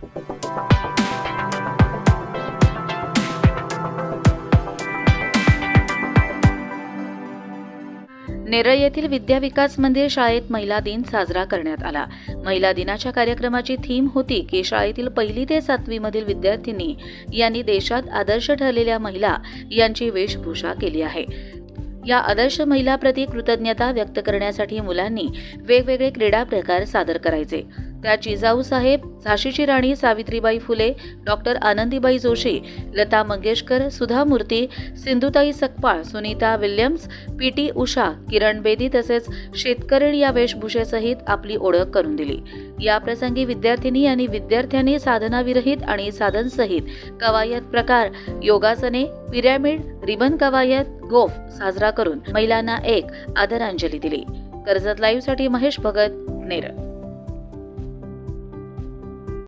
नेरळ येथील विद्याविकास मंदिर शाळेत महिला दिन साजरा करण्यात आला. महिला दिनाच्या कार्यक्रमाची थीम होती की शाळेतील पहिली ते सातवी मधील विद्यार्थिनी यांनी देशात आदर्श ठरलेल्या महिला यांची वेशभूषा केली आहे. या आदर्श महिलाप्रती कृतज्ञता व्यक्त करण्यासाठी मुलांनी वेगवेगळे क्रीडा प्रकार सादर करायचे. त्या जिजाऊ साहेब झाशीची राणी Savitribai Phule doctor Anandibai Joshi Lata Mangeshkar Sudha Murthy Sindhutai Sapkal Sunita Williams P T Usha Kiran Bedi तसेच शेतकरी या वेशभूषेसहित आपली ओळख करून दिली. या प्रसंगी विद्यार्थिनी आणि विद्यार्थ्यांनी साधनाविरहित आणि साधनसहित कवायत प्रकार योगासने पिरॅमिड रिबन कवायत गोफ साजरा करून महिलांना एक आदरांजली दिली. कर्जत लाईव्हसाठी महेश भगत नेरळ.